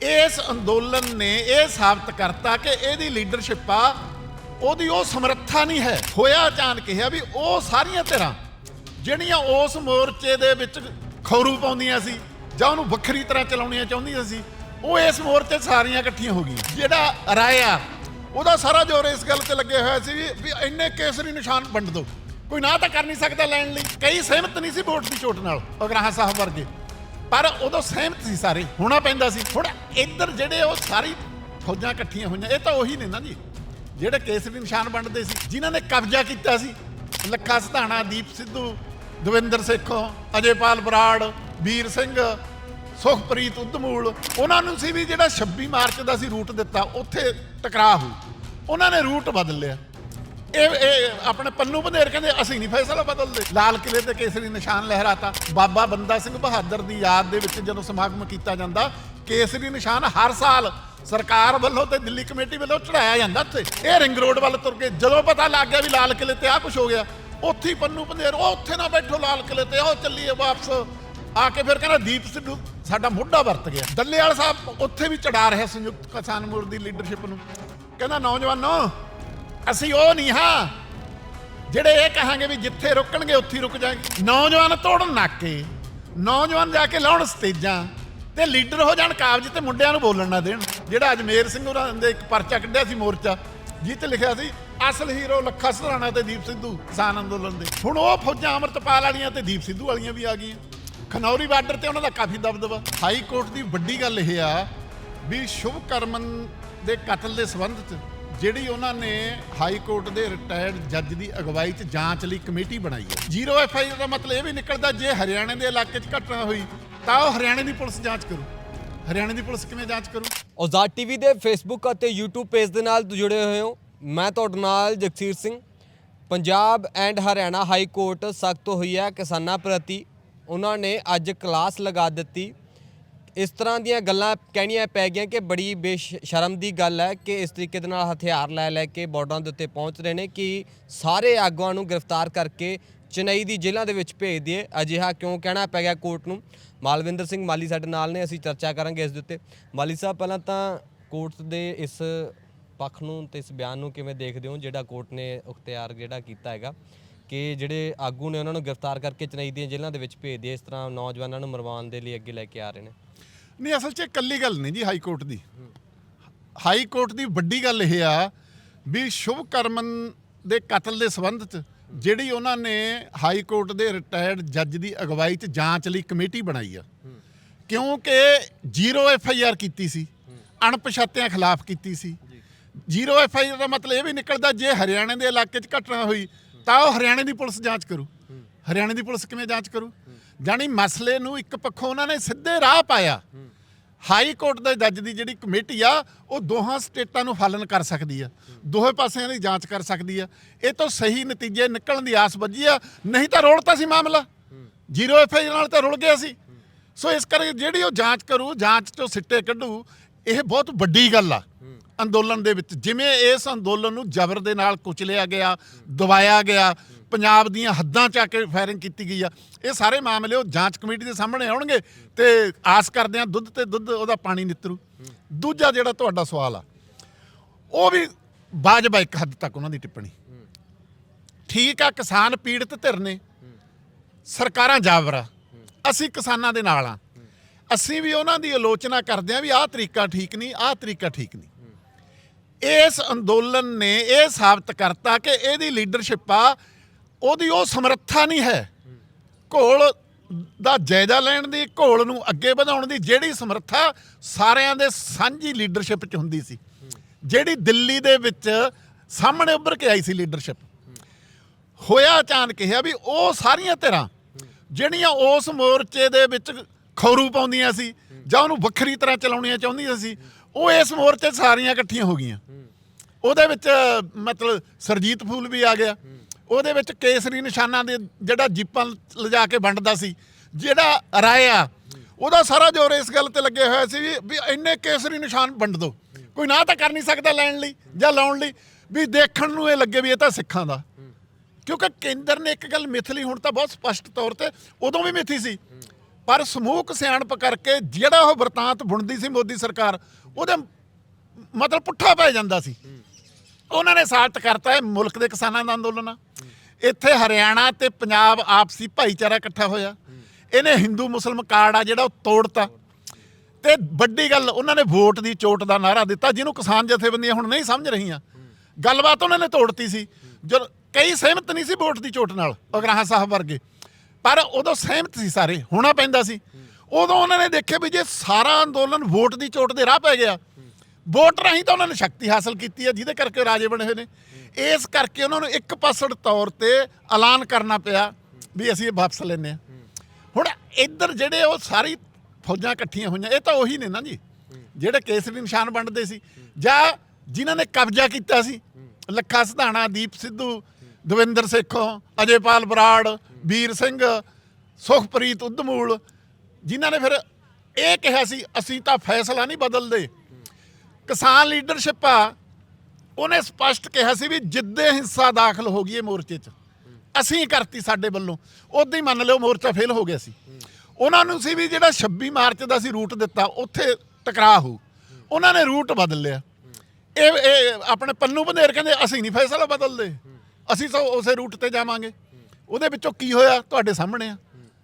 ਇਸ ਅੰਦੋਲਨ ਨੇ ਇਹ ਸਾਬਤ ਕਰਤਾ ਕਿ ਇਹਦੀ ਲੀਡਰਸ਼ਿਪ ਆ, ਉਹਦੀ ਉਹ ਸਮਰੱਥਾ ਨਹੀਂ ਹੈ। ਹੋਇਆ ਅਚਾਨਕ ਇਹ ਆ ਵੀ ਉਹ ਸਾਰੀਆਂ ਧਿਰਾਂ ਜਿਹੜੀਆਂ ਉਸ ਮੋਰਚੇ ਦੇ ਵਿੱਚ ਖੌਰੂ ਪਾਉਂਦੀਆਂ ਸੀ ਜਾਂ ਉਹਨੂੰ ਵੱਖਰੀ ਤਰ੍ਹਾਂ ਚਲਾਉਣੀਆਂ ਚਾਹੁੰਦੀਆਂ ਸੀ, ਉਹ ਇਸ ਮੋਰਚੇ ਸਾਰੀਆਂ ਇਕੱਠੀਆਂ ਹੋ ਗਈਆਂ। ਜਿਹੜਾ ਰਾਇਆ ਉਹਦਾ ਸਾਰਾ ਜ਼ੋਰ ਇਸ ਗੱਲ ਤੇ ਲੱਗਿਆ ਹੋਇਆ ਸੀ ਵੀ ਇੰਨੇ ਕੇਸਰੀ ਨਿਸ਼ਾਨ ਵੰਡ ਦਿਓ। ਕੋਈ ਨਾ ਤਾਂ ਕਰ ਨਹੀਂ ਸਕਦਾ ਲੈਣ ਲਈ। ਕਈ ਸਹਿਮਤ ਨਹੀਂ ਸੀ ਵੋਟ ਦੀ ਚੋਟ ਨਾਲ, ਅਗਰਾਹਾਂ ਸਾਹਿਬ ਵਰਗੇ। ਪਰ ਉਦੋਂ ਸਹਿਮਤ ਸੀ ਸਾਰੇ, ਹੋਣਾ ਪੈਂਦਾ ਸੀ। ਹੁਣ ਇੱਧਰ ਜਿਹੜੇ ਉਹ ਸਾਰੀ ਫੌਜਾਂ ਇਕੱਠੀਆਂ ਹੋਈਆਂ, ਇਹ ਤਾਂ ਉਹੀ ਨੇ ਨਾ ਜੀ। ਜਿਹੜੇ ਕੇਸਰੀ ਨਿਸ਼ਾਨ ਵੰਡਦੇ ਸੀ, ਜਿਨ੍ਹਾਂ ਨੇ ਕਬਜ਼ਾ ਕੀਤਾ ਸੀ, ਲੱਖਾ ਸਧਾਣਾ, ਦੀਪ ਸਿੱਧੂ, ਦਵਿੰਦਰ ਸੇਖੋਂ, ਅਜੇਪਾਲ ਬਰਾੜ, ਵੀਰ ਸਿੰਘ, ਸੁਖਪ੍ਰੀਤ ਉਦਮੂਲ, ਉਹਨਾਂ ਨੂੰ ਸੀ ਵੀ ਜਿਹੜਾ 26 ਮਾਰਚ ਦਾ ਸੀ ਰੂਟ ਦਿੱਤਾ, ਉੱਥੇ ਟਕਰਾਅ ਹੋਈ ਉਹਨਾਂ ਨੇ ਰੂਟ ਬਦਲ ਲਿਆ। ਇਹ ਇਹ ਆਪਣੇ ਪੰਨੂ ਬੰਦੇਰ ਕਹਿੰਦੇ, ਅਸੀਂ ਨਹੀਂ ਫੈਸਲਾ ਬਦਲਦੇ। ਲਾਲ ਕਿਲੇ ਤੇ ਕੇਸਰੀ ਨਿਸ਼ਾਨ ਲਹਿਰਾਤਾ। ਬਾਬਾ ਬੰਦਾ ਸਿੰਘ ਬਹਾਦਰ ਦੀ ਯਾਦ ਦੇ ਵਿੱਚ ਜਦੋਂ ਸਮਾਗਮ ਕੀਤਾ ਜਾਂਦਾ, ਕੇਸਰੀ ਨਿਸ਼ਾਨ ਹਰ ਸਾਲ ਸਰਕਾਰ ਵੱਲੋਂ ਤੇ ਦਿੱਲੀ ਕਮੇਟੀ ਵੱਲੋਂ ਚੜਾਇਆ ਜਾਂਦਾ ਉੱਥੇ। ਇਹ ਰਿੰਗ ਰੋਡ ਵੱਲ ਤੁਰ ਕੇ ਜਦੋਂ ਪਤਾ ਲੱਗ ਗਿਆ ਵੀ ਲਾਲ ਕਿਲੇ ਤੇ ਆ ਕੁਝ ਹੋ ਗਿਆ, ਉੱਥੇ ਹੀ ਪੰਨੂ ਬੰਦੇਰ ਉਹ ਉੱਥੇ ਨਾ ਬੈਠੋ ਲਾਲ ਕਿਲੇ ਤੇ, ਉਹ ਚੱਲੀਏ ਵਾਪਸ। ਆ ਕੇ ਫਿਰ ਕਹਿੰਦਾ, ਦੀਪ ਸਿੱਧੂ, ਸਾਡਾ ਮੋਢਾ ਵਰਤ ਗਿਆ। ਦੱਲੇਵਾਲ ਸਾਹਿਬ ਉੱਥੇ ਵੀ ਚੜਾ ਰਿਹਾ ਸੰਯੁਕਤ ਕਿਸਾਨ ਮੋਰਚੇ ਦੀ ਲੀਡਰਸ਼ਿਪ ਨੂੰ। ਕਹਿੰਦਾ, ਨੌਜਵਾਨੋ ਅਸੀਂ ਉਹ ਨਹੀਂ, ਹਾਂ। ਜਿਹੜੇ ਇਹ ਕਹਾਂਗੇ ਵੀ ਜਿੱਥੇ ਰੁਕਣਗੇ, ਉੱਥੇ ਹੀ ਰੁਕ ਜਾਣਗੇ। ਨੌਜਵਾਨ ਤੋੜਨ ਨਾਕੇ ਨੌਜਵਾਨ ਜਾ ਕੇ ਲਾਉਣ ਸਟੇਜਾਂ ਤੇ ਲੀਡਰ ਹੋ ਜਾਣ ਕਾਬਜ ਤੇ ਮੁੰਡਿਆਂ ਨੂੰ ਬੋਲਣ ਨਾ ਦੇਣ। ਜਿਹੜਾ ਅਜਮੇਰ ਸਿੰਘ ਹੋਰਾਂ ਦੇ ਇੱਕ ਪਰਚਾ ਕੱਢਿਆ ਸੀ ਮੋਰਚਾ ਜਿਹ ਤੇ ਲਿਖਿਆ ਸੀ, ਅਸਲ ਹੀਰੋ ਲੱਖਾ ਸਰਾਣਾ ਤੇ ਦੀਪ ਸਿੱਧੂ, ਕਿਸਾਨ ਅੰਦੋਲਨ ਦੇ। ਹੁਣ ਉਹ ਫੌਜਾਂ ਅਮਰਤਪਾਲ ਵਾਲੀਆਂ ਤੇ ਦੀਪ ਸਿੱਧੂ ਵਾਲੀਆਂ ਵੀ ਆ ਗਈਆਂ। ਖਨੌਰੀ ਬਾਰਡਰ ਤੇ ਉਹਨਾਂ ਦਾ ਕਾਫੀ ਦਬਦਬਾ। ਹਾਈ ਕੋਰਟ ਦੀ ਵੱਡੀ ਗੱਲ ਇਹ ਆ ਵੀ ਸ਼ੁਭ ਕਰਮਨ ਦੇ ਕਤਲ ਦੇ ਸੰਬੰਧ 'ਚ ਜਿਹੜੀ ਉਹਨਾਂ ਨੇ ਹਾਈ ਕੋਰਟ ਦੇ ਰਿਟਾਇਰਡ ਜੱਜ ਦੀ ਅਗਵਾਈ 'ਚ ਜਾਂਚ ਲਈ ਕਮੇਟੀ ਬਣਾਈ ਹੈ। ਜ਼ੀਰੋ ਐਫ ਆਈ ਆਰ ਦਾ ਮਤਲਬ ਇਹ ਵੀ ਨਿਕਲਦਾ ਜੇ ਹਰਿਆਣੇ ਦੇ ਇਲਾਕੇ 'ਚ ਘਟਨਾ ਹੋਈ, ਤਾਂ ਉਹ ਹਰਿਆਣੇ ਦੀ ਪੁਲਿਸ ਜਾਂਚ ਕਰੂ। ਹਰਿਆਣੇ ਦੀ ਪੁਲਿਸ ਕਿਵੇਂ ਜਾਂਚ ਕਰੂ? ਔਜ਼ਾਦ ਟੀਵੀ ਦੇ ਫੇਸਬੁੱਕ ਅਤੇ YouTube ਪੇਜ ਦੇ ਨਾਲ ਜੁੜੇ ਹੋਏ ਹੋ। ਮੈਂ ਤੁਹਾਡੇ ਨਾਲ Jagsir Singh. Punjab and Haryana high court ਸਖਤ ਹੋਈ ਹੈ ਕਿਸਾਨਾਂ ਪ੍ਰਤੀ। ਉਹਨਾਂ ਨੇ ਅੱਜ ਕਲਾਸ ਲਗਾ ਦਿੱਤੀ। ਇਸ ਤਰ੍ਹਾਂ ਦੀਆਂ ਗੱਲਾਂ ਕਹਿਣੀਆਂ ਪੈ ਗਈਆਂ ਕਿ ਬੜੀ ਬੇਸ਼ਰਮ ਦੀ ਗੱਲ ਹੈ ਕਿ ਇਸ ਤਰੀਕੇ ਦੇ ਨਾਲ ਹਥਿਆਰ ਲੈ ਲੈ ਕੇ ਬਾਰਡਰਾਂ ਦੇ ਉੱਤੇ ਪਹੁੰਚ ਰਹੇ ਨੇ ਕਿ ਸਾਰੇ ਆਗੂਆਂ ਨੂੰ ਗ੍ਰਿਫਤਾਰ ਕਰਕੇ ਚੇਨਈ ਦੀ ਜੇਲ੍ਹਾਂ ਦੇ ਵਿੱਚ ਭੇਜ ਦਈਏ। ਅਜਿਹਾ ਕਿਉਂ ਕਹਿਣਾ ਪੈ ਗਿਆ ਕੋਰਟ ਨੂੰ? ਮਾਲਵਿੰਦਰ ਸਿੰਘ ਮਾਲੀ ਸਾਡੇ ਨਾਲ ਨੇ, ਅਸੀਂ ਚਰਚਾ ਕਰਾਂਗੇ ਇਸ ਦੇ ਉੱਤੇ। ਮਾਲੀ ਸਾਹਿਬ, ਪਹਿਲਾਂ ਤਾਂ ਕੋਰਟ ਦੇ ਇਸ ਪੱਖ ਨੂੰ ਤੇ ਇਸ ਬਿਆਨ ਨੂੰ ਕਿਵੇਂ ਦੇਖਦੇ ਹੋ, ਜਿਹੜਾ ਕੋਰਟ ਨੇ ਉਖਤਿਆਰ ਜਿਹੜਾ ਕੀਤਾ ਹੈਗਾ? ਕਿ ਜਿਹੜੇ ਆਗੂ ਨੇ ਉਹਨਾਂ ਨੂੰ ਗ੍ਰਿਫਤਾਰ ਕਰਕੇ ਚੇਨਈ ਦੀਆਂ ਜੇਲ੍ਹਾਂ ਦੇ ਵਿੱਚ ਭੇਜਦੇ ਇਸ ਤਰ੍ਹਾਂ ਨੌਜਵਾਨਾਂ ਨੂੰ ਮਰਵਾਉਣ ਦੇ ਲਈ ਅੱਗੇ ਲੈ ਕੇ ਆ ਰਹੇ ਨੇ। ਨਹੀਂ, ਅਸਲ 'ਚ ਇਹ ਇਕੱਲੀ ਗੱਲ ਨਹੀਂ ਜੀ ਹਾਈ ਕੋਰਟ ਦੀ। ਹਾਈ ਕੋਰਟ ਦੀ ਵੱਡੀ ਗੱਲ ਇਹ ਆ ਵੀ ਸ਼ੁਭ ਕਰਮਨ ਦੇ ਕਤਲ ਦੇ ਸੰਬੰਧ 'ਚ ਜਿਹੜੀ ਉਹਨਾਂ ਨੇ ਹਾਈ ਕੋਰਟ ਦੇ ਰਿਟਾਇਰਡ ਜੱਜ ਦੀ ਅਗਵਾਈ 'ਚ ਜਾਂਚ ਲਈ ਕਮੇਟੀ ਬਣਾਈ ਆ। ਕਿਉਂਕਿ ਜ਼ੀਰੋ ਐਫ ਆਈ ਆਰ ਕੀਤੀ ਸੀ, ਅਣਪਛਾਤਿਆਂ ਖਿਲਾਫ ਕੀਤੀ ਸੀ। ਜ਼ੀਰੋ ਐਫ ਆਈ ਆਰ ਦਾ ਮਤਲਬ ਇਹ ਵੀ ਨਿਕਲਦਾ ਜੇ ਹਰਿਆਣੇ ਦੇ ਇਲਾਕੇ 'ਚ ਘਟਨਾ ਹੋਈ ਤਾਂ ਉਹ ਹਰਿਆਣੇ ਦੀ ਪੁਲਿਸ ਜਾਂਚ ਕਰੂ। ਹਰਿਆਣੇ ਦੀ ਪੁਲਿਸ ਕਿਵੇਂ ਜਾਂਚ ਕਰੂ? ਜਾਣੀ ਮਸਲੇ ਨੂੰ ਇੱਕ ਪੱਖੋਂ ਉਹਨਾਂ ਨੇ ਸਿੱਧੇ ਰਾਹ ਪਾਇਆ। ਹਾਈ ਕੋਰਟ ਦੇ ਜੱਜ ਦੀ ਜਿਹੜੀ ਕਮੇਟੀ ਆ ਉਹ ਦੋਹਾਂ ਸਟੇਟਾਂ ਨੂੰ ਫਾਲਨ ਕਰ ਸਕਦੀ ਆ। ਦੋਹੇ ਪਾਸਿਆਂ ਦੀ ਜਾਂਚ ਕਰ ਸਕਦੀ ਆ। ਇਹ ਤੋਂ ਸਹੀ ਨਤੀਜੇ ਨਿਕਲਣ ਦੀ ਆਸ ਵੱਜੀ ਆ। ਨਹੀਂ ਤਾਂ ਰੋਲਤਾ ਸੀ ਮਾਮਲਾ। ਜ਼ੀਰੋ ਐਫ ਆਈ ਨਾਲ ਤਾਂ ਰੁਲ ਗਿਆ ਸੀ। ਸੋ ਇਸ ਕਰਕੇ ਜਿਹੜੀ ਉਹ ਜਾਂਚ ਕਰੂ ਜਾਂਚ ਤੋਂ ਸਿੱਟੇ ਕੱਢੂ ਇਹ ਬਹੁਤ ਵੱਡੀ ਗੱਲ ਆ। ਅੰਦੋਲਨ ਦੇ ਵਿੱਚ, ਜਿਵੇਂ ਇਸ ਅੰਦੋਲਨ ਨੂੰ ਜ਼ਬਰ ਦੇ ਨਾਲ ਕੁਚਲਿਆ ਗਿਆ, ਦਬਾਇਆ ਗਿਆ, ਪੰਜਾਬ ਦੀਆਂ ਹੱਦਾਂ ਚ ਆ ਕੇ ਫਾਇਰਿੰਗ ਕੀਤੀ ਗਈ ਆ, ਇਹ ਸਾਰੇ ਮਾਮਲੇ ਉਹ ਜਾਂਚ ਕਮੇਟੀ ਦੇ ਸਾਹਮਣੇ ਆਉਣਗੇ ਤੇ ਆਸ ਕਰਦੇ ਆ ਦੁੱਧ ਤੇ ਦੁੱਧ ਉਹਦਾ ਪਾਣੀ ਨਿੱਤਰੂ। ਦੂਜਾ ਜਿਹੜਾ ਤੁਹਾਡਾ ਸਵਾਲ ਆ, ਉਹ ਵੀ ਵਾਜਬ ਇੱਕ ਹੱਦ ਤੱਕ ਉਹਨਾਂ ਦੀ ਟਿੱਪਣੀ। ਠੀਕ ਆ, ਕਿਸਾਨ ਪੀੜਤ ਧਿਰ ਨੇ, ਸਰਕਾਰਾਂ ਜਾਵਰਾ ਅਸੀਂ ਕਿਸਾਨਾਂ ਦੇ ਨਾਲ ਆ। ਅਸੀਂ ਵੀ ਉਹਨਾਂ ਦੀ ਆਲੋਚਨਾ ਕਰਦੇ ਆ ਵੀ ਆਹ ਤਰੀਕਾ ਠੀਕ ਨਹੀਂ, ਆਹ ਤਰੀਕਾ ਠੀਕ ਨਹੀਂ। ਇਸ ਅੰਦੋਲਨ ਨੇ ਇਹ ਸਾਬਤ ਕਰਤਾ ਕਿ ਇਹਦੀ ਲੀਡਰਸ਼ਿਪ ਆ, ਉਹਦੀ ਉਹ ਸਮਰੱਥਾ ਨਹੀਂ ਹੈ। ਘੋਲ ਦਾ ਜਾਇਜ਼ਾ ਲੈਣ ਦੀ, ਘੋਲ ਨੂੰ ਅੱਗੇ ਵਧਾਉਣ ਦੀ ਜਿਹੜੀ ਸਮਰੱਥਾ ਸਾਰਿਆਂ ਦੇ ਸਾਂਝੀ ਲੀਡਰਸ਼ਿਪ 'ਚ ਹੁੰਦੀ ਸੀ। ਜਿਹੜੀ ਦਿੱਲੀ ਦੇ ਵਿੱਚ ਸਾਹਮਣੇ ਉੱਭਰ ਕੇ ਆਈ ਸੀ ਲੀਡਰਸ਼ਿਪ। ਹੋਇਆ ਅਚਾਨਕ ਇਹ ਆ ਵੀ ਉਹ ਸਾਰੀਆਂ ਧਿਰਾਂ ਜਿਹੜੀਆਂ ਉਸ ਮੋਰਚੇ ਦੇ ਵਿੱਚ ਖੌਰੂ ਪਾਉਂਦੀਆਂ ਸੀ ਜਾਂ ਉਹਨੂੰ ਵੱਖਰੀ ਤਰ੍ਹਾਂ ਚਲਾਉਣੀਆਂ ਚਾਹੁੰਦੀਆਂ ਸੀ ਉਹ ਇਸ ਮੋਰਚੇ 'ਚ ਸਾਰੀਆਂ ਇਕੱਠੀਆਂ ਹੋ ਗਈਆਂ। ਉਹਦੇ ਵਿੱਚ ਮਤਲਬ ਸਰਜੀਤ ਫੂਲ ਵੀ ਆ ਗਿਆ। ਉਹਦੇ ਵਿੱਚ ਕੇਸਰੀ ਨਿਸ਼ਾਨਾਂ ਦੇ ਜਿਹੜਾ ਜੀਪਾਂ ਲਿਜਾ ਕੇ ਵੰਡਦਾ ਸੀ ਜਿਹੜਾ ਰਾਇਆ ਉਹਦਾ ਸਾਰਾ ਜ਼ੋਰ ਇਸ ਗੱਲ ਤੇ ਲੱਗਿਆ ਹੋਇਆ ਸੀ ਵੀ- ਇੰਨੇ ਕੇਸਰੀ ਨਿਸ਼ਾਨ ਵੰਡ ਦਿਓ ਕੋਈ ਨਾ ਤਾਂ ਕਰ ਨਹੀਂ ਸਕਦਾ ਲੈਣ ਲਈ ਜਾਂ ਲਾਉਣ ਲਈ। ਵੀ ਦੇਖਣ ਨੂੰ ਇਹ ਲੱਗੇ ਵੀ ਇਹ ਤਾਂ ਸਿੱਖਾਂ ਦਾ। ਕਿਉਂਕਿ ਕੇਂਦਰ ਨੇ ਇੱਕ ਗੱਲ ਮਿਥ ਲਈ ਹੁਣ ਤਾਂ ਬਹੁਤ ਸਪਸ਼ਟ ਤੌਰ ਤੇ ਉਦੋਂ ਵੀ ਮਿਥੀ ਸੀ। ਪਰ ਸਮੂਹਕ ਸਿਆਣਪ ਕਰਕੇ ਜਿਹੜਾ ਉਹ ਵਰਤਾਂਤ ਬੁਣਦੀ ਸੀ ਮੋਦੀ ਸਰਕਾਰ ਉਹਦੇ ਮਤਲਬ ਪੁੱਠਾ ਪੈ ਜਾਂਦਾ ਸੀ। ਉਹਨਾਂ ਨੇ ਸਾਬਤ ਕਰਤਾ ਇਹ ਮੁਲਕ ਦੇ ਕਿਸਾਨਾਂ ਦਾ ਅੰਦੋਲਨ ਆ। ਇੱਥੇ ਹਰਿਆਣਾ ਤੇ ਪੰਜਾਬ ਆਪਸੀ ਭਾਈਚਾਰਾ ਇਕੱਠਾ ਹੋਇਆ। ਇਹਨੇ ਹਿੰਦੂ ਮੁਸਲਮ ਕਾਰਡ ਆ ਜਿਹੜਾ ਉਹ ਤੋੜਤਾ। ਤੇ ਵੱਡੀ ਗੱਲ, ਉਹਨਾਂ ਨੇ ਵੋਟ ਦੀ ਚੋਟ ਦਾ ਨਾਰਾ ਦਿੱਤਾ, ਜਿਹਨੂੰ ਕਿਸਾਨ ਜਥੇਬੰਦੀਆਂ ਹੁਣ ਨਹੀਂ ਸਮਝ ਰਹੀਆਂ। ਗੱਲਬਾਤ ਉਹਨਾਂ ਨੇ ਤੋੜਤੀ ਸੀ। ਜਦ ਕਈ ਸਹਿਮਤ ਨਹੀਂ ਸੀ ਵੋਟ ਦੀ ਚੋਟ ਨਾਲ ਅਗਰਾਹਾਂ ਸਾਹਿਬ ਵਰਗੇ। ਪਰ ਉਦੋਂ ਸਹਿਮਤ ਸੀ ਸਾਰੇ, ਹੋਣਾ ਪੈਂਦਾ ਸੀ। ਉਦੋਂ ਉਹਨਾਂ ਨੇ ਦੇਖਿਆ ਵੀ ਜੇ ਸਾਰਾ ਅੰਦੋਲਨ ਵੋਟ ਦੀ ਚੋਟ ਦੇ ਰਾਹ ਪੈ ਗਿਆ, ਵੋਟ ਰਾਹੀਂ ਤਾਂ ਉਹਨਾਂ ਨੇ ਸ਼ਕਤੀ ਹਾਸਲ ਕੀਤੀ ਹੈ, ਜਿਹਦੇ ਕਰਕੇ ਰਾਜੇ ਬਣੇ ਹੋਏ ਨੇ। ਇਸ ਕਰਕੇ ਉਹਨਾਂ ਨੂੰ ਇੱਕ ਪਾਸੜ ਤੌਰ ਤੇ ਐਲਾਨ ਕਰਨਾ ਪਿਆ ਵੀ ਅਸੀਂ ਇਹ ਵਾਪਸ ਲੈਨੇ ਆ ਹੁਣ ਇੱਧਰ ਜਿਹੜੇ ਉਹ ਸਾਰੀ ਫੌਜਾਂ ਇਕੱਠੀਆਂ ਹੋਈਆਂ, ਇਹ ਤਾਂ ਉਹੀ ਨੇ ਨਾ ਜੀ, ਜਿਹੜੇ ਕੇਸਰੀ ਨਿਸ਼ਾਨ ਵੰਡਦੇ ਸੀ। ਜਾਂ ਜਿਨ੍ਹਾਂ ਨੇ ਕਬਜ਼ਾ ਕੀਤਾ ਸੀ, ਲੱਖਾ ਸਿਧਾਣਾ, ਦੀਪ ਸਿੱਧੂ, ਦਵਿੰਦਰ ਸੇਖੋਂ, ਅਜੇਪਾਲ ਬਰਾੜ, ਵੀਰ ਸਿੰਘ, ਸੁਖਪ੍ਰੀਤ, ਉਦਮੂਲ ਜਿਨ੍ਹਾਂ ਨੇ ਫਿਰ ਇਹ ਕਿਹਾ ਸੀ, ਅਸੀਂ ਤਾਂ ਫੈਸਲਾ ਨਹੀਂ ਬਦਲਦੇ। ਕਿਸਾਨ ਲੀਡਰਸ਼ਿਪ ਆ, ਉਹਨੇ ਸਪਸ਼ਟ ਕਿਹਾ ਸੀ ਵੀ ਜਿੱਦੇ ਹਿੰਸਾ ਦਾਖਲ ਹੋ ਗਈ ਇਹ ਮੋਰਚੇ 'ਚ, ਅਸੀਂ ਕਰਤੀ ਸਾਡੇ ਵੱਲੋਂ। ਉਦੋਂ ਹੀ ਮੰਨ ਲਿਓ ਮੋਰਚਾ ਫੇਲ ਹੋ ਗਿਆ ਸੀ। ਉਹਨਾਂ ਨੂੰ ਸੀ ਵੀ ਜਿਹੜਾ 26 ਮਾਰਚ ਦਾ ਸੀ ਰੂਟ ਦਿੱਤਾ, ਉੱਥੇ ਟਕਰਾਅ ਹੋ। ਉਹਨਾਂ ਨੇ ਰੂਟ ਬਦਲ ਲਿਆ। ਇਹ ਇਹ ਆਪਣੇ ਪੰਨੂ ਬੰਦੇਰ ਕਹਿੰਦੇ, ਅਸੀਂ ਨਹੀਂ ਫੈਸਲਾ ਬਦਲਦੇ। ਅਸੀਂ ਤਾਂ ਉਸੇ ਰੂਟ ਤੇ ਜਾਵਾਂਗੇ। ਉਹਦੇ ਵਿੱਚੋਂ ਕੀ ਹੋਇਆ? ਤੁਹਾਡੇ ਸਾਹਮਣੇ ਆ।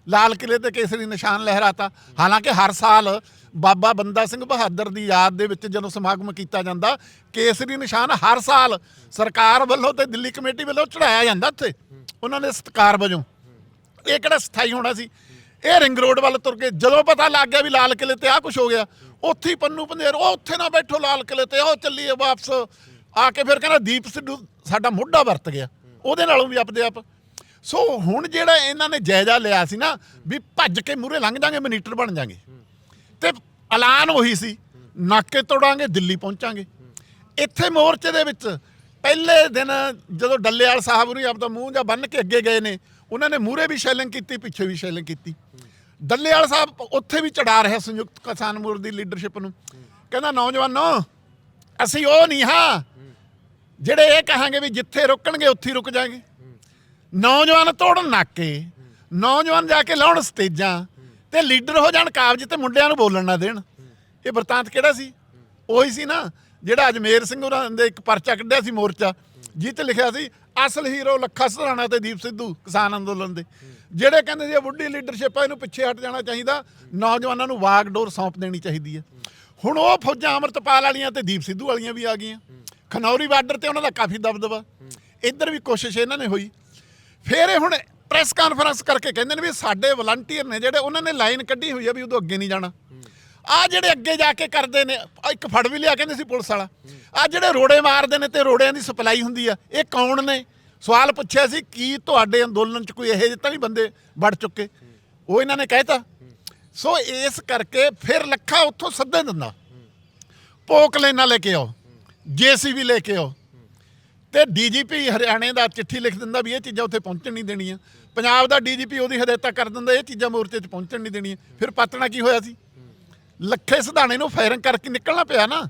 ਲਾਲ ਕਿਲੇ ਤੇ ਕੇਸਰੀ ਨਿਸ਼ਾਨ ਲਹਿਰਾਤਾ। ਹਾਲਾਂਕਿ ਹਰ ਸਾਲ ਬਾਬਾ ਬੰਦਾ ਸਿੰਘ ਬਹਾਦਰ ਦੀ ਯਾਦ ਦੇ ਵਿੱਚ ਜਦੋਂ ਸਮਾਗਮ ਕੀਤਾ ਜਾਂਦਾ, ਕੇਸਰੀ ਨਿਸ਼ਾਨ ਹਰ ਸਾਲ ਸਰਕਾਰ ਵੱਲੋਂ ਤੇ ਦਿੱਲੀ ਕਮੇਟੀ ਵੱਲੋਂ ਚੜਾਇਆ ਜਾਂਦਾ ਉੱਥੇ ਉਹਨਾਂ ਦੇ ਸਤਿਕਾਰ ਵਜੋਂ। ਇਹ ਕਿਹੜਾ ਸਥਾਈ ਹੋਣਾ ਸੀ? ਇਹ ਰਿੰਗ ਰੋਡ ਵੱਲ ਤੁਰ ਕੇ ਜਦੋਂ ਪਤਾ ਲੱਗ ਗਿਆ ਵੀ ਲਾਲ ਕਿਲੇ ਤੇ ਆ ਕੁਝ ਹੋ ਗਿਆ, ਉੱਥੇ ਹੀ ਪੰਨੂ ਪੰਦੇਰ ਉਹ ਉੱਥੇ ਨਾ ਬੈਠੋ ਲਾਲ ਕਿਲੇ ਤੇ, ਉਹ ਚੱਲੀਏ ਵਾਪਸ। ਆ ਕੇ ਫਿਰ ਕਹਿੰਦਾ ਦੀਪ ਸਿੱਧੂ ਸਾਡਾ ਮੋਢਾ ਵਰਤ ਗਿਆ। ਉਹਦੇ ਨਾਲੋਂ ਵੀ ਆਪਦੇ ਆਪ ਸੋ ਹੁਣ ਜਿਹੜਾ ਇਹਨਾਂ ਨੇ ਜਾਇਜ਼ਾ ਲਿਆ ਸੀ ਨਾ, ਵੀ ਭੱਜ ਕੇ ਮੂਰੇ ਲੰਘ ਜਾਾਂਗੇ, ਮਨੀਟਰ ਬਣ ਜਾਾਂਗੇ। ਤੇ ਐਲਾਨ ਉਹੀ ਸੀ, ਨਾਕੇ ਤੋੜਾਂਗੇ, ਦਿੱਲੀ ਪਹੁੰਚਾਂਗੇ। ਇੱਥੇ ਮੋਰਚੇ ਦੇ ਵਿੱਚ ਪਹਿਲੇ ਦਿਨ ਜਦੋਂ ਡੱਲੇਵਾਲ ਸਾਹਿਬ ਨੂੰ ਆਪਦਾ ਮੂੰਹ ਜਾਂ ਬੰਨ ਕੇ ਅੱਗੇ ਗਏ ਨੇ, ਉਹਨਾਂ ਨੇ ਮੂਹਰੇ ਵੀ ਸ਼ੈਲਿੰਗ ਕੀਤੀ, ਪਿੱਛੇ ਵੀ ਸ਼ੈਲਿੰਗ ਕੀਤੀ। ਡੱਲੇਵਾਲ ਸਾਹਿਬ ਉੱਥੇ ਵੀ ਚੜਾ ਰਿਹਾ ਸੰਯੁਕਤ ਕਿਸਾਨ ਮੋਰਚੇ ਦੀ ਲੀਡਰਸ਼ਿਪ ਨੂੰ। ਕਹਿੰਦਾ, ਨੌਜਵਾਨੋ, ਅਸੀਂ ਉਹ ਨਹੀਂ ਹਾਂ। ਜਿਹੜੇ ਇਹ ਕਹਾਂਗੇ ਵੀ ਜਿੱਥੇ ਰੁਕਣਗੇ, ਉੱਥੇ ਹੀ ਰੁਕ ਜਾਾਂਗੇ ਨੌਜਵਾਨ ਤੋੜਨ ਨਾਕੇ, ਨੌਜਵਾਨ ਜਾ ਕੇ ਲਾਉਣ ਸਟੇਜਾਂ, ਤੇ ਲੀਡਰ ਹੋ ਜਾਣ ਕਾਬਜ ਤੇ ਮੁੰਡਿਆਂ ਨੂੰ ਬੋਲਣ ਨਾ ਦੇਣ। ਇਹ ਵਰਤਾਂਤ ਕਿਹੜਾ ਸੀ? ਉਹੀ ਸੀ ਨਾ, ਜਿਹੜਾ ਅਜਮੇਰ ਸਿੰਘ ਉਹਨਾਂ ਦੇ ਇੱਕ ਪਰਚਾ ਕੱਢਿਆ ਸੀ ਮੋਰਚਾ ਜਿਹ ਲਿਖਿਆ ਸੀ, ਅਸਲ ਹੀਰੋ ਲੱਖਾ ਸਰਾਣਾ ਤੇ ਦੀਪ ਸਿੱਧੂ ਕਿਸਾਨ ਅੰਦੋਲਨ ਦੇ। ਜਿਹੜੇ ਕਹਿੰਦੇ ਸੀ ਬੁੱਢੀ ਲੀਡਰਸ਼ਿਪ ਆ, ਇਹਨੂੰ ਪਿੱਛੇ ਹਟ ਜਾਣਾ ਚਾਹੀਦਾ, ਨੌਜਵਾਨਾਂ ਨੂੰ ਵਾਗਡੋਰ ਸੌਂਪ ਦੇਣੀ ਚਾਹੀਦੀ ਹੈ। ਹੁਣ ਉਹ ਫੌਜਾਂ ਅਮਰਤਪਾਲ ਵਾਲੀਆਂ ਤੇ ਦੀਪ ਸਿੱਧੂ ਵਾਲੀਆਂ ਵੀ ਆ ਗਈਆਂ। ਖਨੌਰੀ ਬਾਰਡਰ ਤੇ ਉਹਨਾਂ ਦਾ ਕਾਫੀ ਦਬਦਬਾ। ਇੱਧਰ ਵੀ ਕੋਸ਼ਿਸ਼ ਇਹਨਾਂ ਨੇ ਹੋਈ। ਫਿਰ ਇਹ ਹੁਣ ਪ੍ਰੈਸ ਕਾਨਫਰੰਸ ਕਰਕੇ ਕਹਿੰਦੇ ਨੇ ਵੀ ਸਾਡੇ ਵਲੰਟੀਅਰ ਨੇ ਜਿਹੜੇ, ਉਹਨਾਂ ਨੇ ਲਾਈਨ ਕੱਢੀ ਹੋਈ ਹੈ ਵੀ ਉਦੋਂ ਅੱਗੇ ਨਹੀਂ ਜਾਣਾ। ਆ ਜਿਹੜੇ ਅੱਗੇ ਜਾ ਕੇ ਕਰਦੇ ਨੇ ਆਹ ਇੱਕ ਫੜ ਵੀ ਲਿਆ ਕਹਿੰਦੇ ਸੀ ਪੁਲਿਸ ਵਾਲਾ। ਆ ਜਿਹੜੇ ਰੋੜੇ ਮਾਰਦੇ ਨੇ ਤੇ ਰੋੜਿਆਂ ਦੀ ਸਪਲਾਈ ਹੁੰਦੀ ਆ, ਇਹ ਕੌਣ ਨੇ? ਸਵਾਲ ਪੁੱਛਿਆ ਸੀ, ਕੀ ਤੁਹਾਡੇ ਅੰਦੋਲਨ 'ਚ ਕੋਈ ਇਹੋ ਜਿਹੇ ਤਾਂ ਨਹੀਂ ਬੰਦੇ ਵੜ ਚੁੱਕੇ? ਉਹ ਇਹਨਾਂ ਨੇ ਕਹਿਤਾ। ਸੋ ਇਸ ਕਰਕੇ ਫਿਰ ਲੱਖਾ ਉੱਥੋਂ ਸੱਦੇ ਦਿੰਦਾ। ਪੋਕ ਲੈਣਾ ਲੈ ਕੇ ਆਓ, ਜੀਸੀਬੀ ਲੈ ਕੇ ਆਓ। ਤੇ ਡੀਜੀਪੀ ਹਰਿਆਣੇ ਦਾ ਚਿੱਠੀ ਲਿਖ ਦਿੰਦਾ ਵੀ ਇਹ ਚੀਜ਼ਾਂ ਉੱਥੇ ਪਹੁੰਚਣ ਨਹੀਂ ਦੇਣੀਆਂ। ਪੰਜਾਬ ਦਾ ਡੀਜੀਪੀ ਉਹਦੀ ਹਦਾਇਤਾਂ ਕਰ ਦਿੰਦਾ, ਇਹ ਚੀਜ਼ਾਂ ਮੋਰਚੇ 'ਚ ਪਹੁੰਚਣ ਨਹੀਂ ਦੇਣੀਆਂ। ਫਿਰ ਪਤਣਾ ਕੀ ਹੋਇਆ ਸੀ? ਲੱਖੇ ਸਿਧਾਣੇ ਨੂੰ ਫਾਇਰਿੰਗ ਕਰਕੇ ਨਿਕਲਣਾ ਪਿਆ ਨਾ।